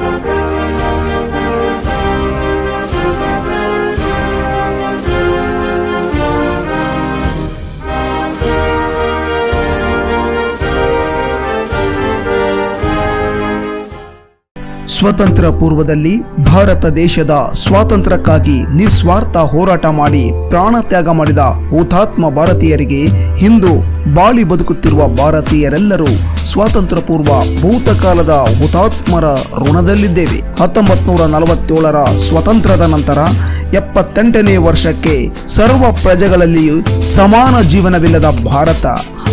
Thank you. ಸ್ವತಂತ್ರ ಪೂರ್ವದಲ್ಲಿ ಭಾರತ ದೇಶದ ಸ್ವಾತಂತ್ರ್ಯಕ್ಕಾಗಿ ನಿಸ್ವಾರ್ಥ ಹೋರಾಟ ಮಾಡಿ ಪ್ರಾಣ ತ್ಯಾಗ ಮಾಡಿದ ಹುತಾತ್ಮ ಭಾರತೀಯರಿಗೆ ಹಿಂದೂ ಬಾಳಿ ಬದುಕುತ್ತಿರುವ ಭಾರತೀಯರೆಲ್ಲರೂ ಸ್ವಾತಂತ್ರ್ಯ ಪೂರ್ವ ಭೂತಕಾಲದ ಹುತಾತ್ಮರ ಋಣದಲ್ಲಿದ್ದೇವೆ. ಹತ್ತೊಂಬತ್ತು ನೂರ ನಲವತ್ತೇಳರ ಸ್ವಾತಂತ್ರ್ಯದ ನಂತರ ಎಪ್ಪತ್ತೆಂಟನೇ ವರ್ಷಕ್ಕೆ ಸರ್ವ ಪ್ರಜೆಗಳಲ್ಲಿಯೂ ಸಮಾನ ಜೀವನವಿಲ್ಲದ ಭಾರತ.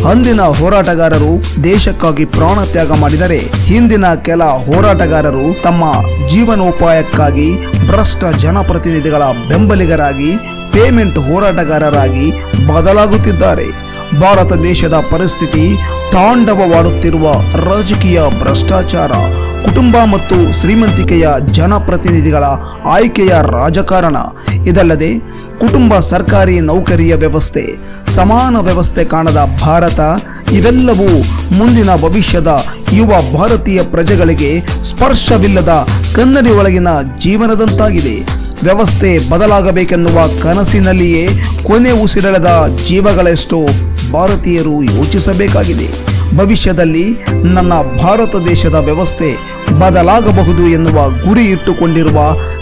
ಅಂದಿನ ಹೋರಾಟಗಾರರು ದೇಶಕ್ಕಾಗಿ ಪ್ರಾಣ ತ್ಯಾಗ ಮಾಡಿದರೆ ಹಿಂದಿನ ಕೆಲ ಹೋರಾಟಗಾರರು ತಮ್ಮ ಜೀವನೋಪಾಯಕ್ಕಾಗಿ ಭ್ರಷ್ಟ ಜನಪ್ರತಿನಿಧಿಗಳ ಬೆಂಬಲಿಗರಾಗಿ, ಪೇಮೆಂಟ್ ಹೋರಾಟಗಾರರಾಗಿ ಬದಲಾಗುತ್ತಿದ್ದಾರೆ. ಭಾರತ ದೇಶದ ಪರಿಸ್ಥಿತಿ ತಾಂಡವವಾಡುತ್ತಿರುವ ರಾಜಕೀಯ ಭ್ರಷ್ಟಾಚಾರ, ಕುಟುಂಬ ಮತ್ತು ಶ್ರೀಮಂತಿಕೆಯ ಜನಪ್ರತಿನಿಧಿಗಳ ಆಯ್ಕೆಯ ರಾಜಕಾರಣ ಇದಲ್ಲದೆ ಕುಟುಂಬ, ಸರ್ಕಾರಿ ನೌಕರಿಯ ವ್ಯವಸ್ಥೆ, ಸಮಾನ ವ್ಯವಸ್ಥೆ ಕಾಣದ ಭಾರತ, ಇವೆಲ್ಲವೂ ಮುಂದಿನ ಭವಿಷ್ಯದ ಯುವ ಭಾರತೀಯ ಪ್ರಜೆಗಳಿಗೆ ಸ್ಪರ್ಶವಿಲ್ಲದ ಕನ್ನಡಿ ಒಳಗಿನ ಜೀವನದಂತಾಗಿದೆ. ವ್ಯವಸ್ಥೆ ಬದಲಾಗಬೇಕೆನ್ನುವ ಕನಸಿನಲ್ಲಿಯೇ ಕೊನೆ ಉಸಿರೆಳೆದ ಜೀವಗಳೆಷ್ಟೋ ಭಾರತೀಯರು ಯೋಚಿಸಬೇಕಾಗಿದೆ. ಭವಿಷ್ಯದಲ್ಲಿ ನನ್ನ ಭಾರತ ದೇಶದ ವ್ಯವಸ್ಥೆ ಬದಲಾಗಬಹುದು ಎನ್ನುವ ಗುರಿ ಇಟ್ಟುಕೊಂಡಿರುವ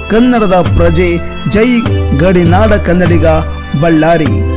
ಕನ್ನಡದ ಪ್ರಜೆ ಜೈ ಗಡಿನಾಡ ಕನ್ನಡಿಗ ಬಳ್ಳಾರಿ.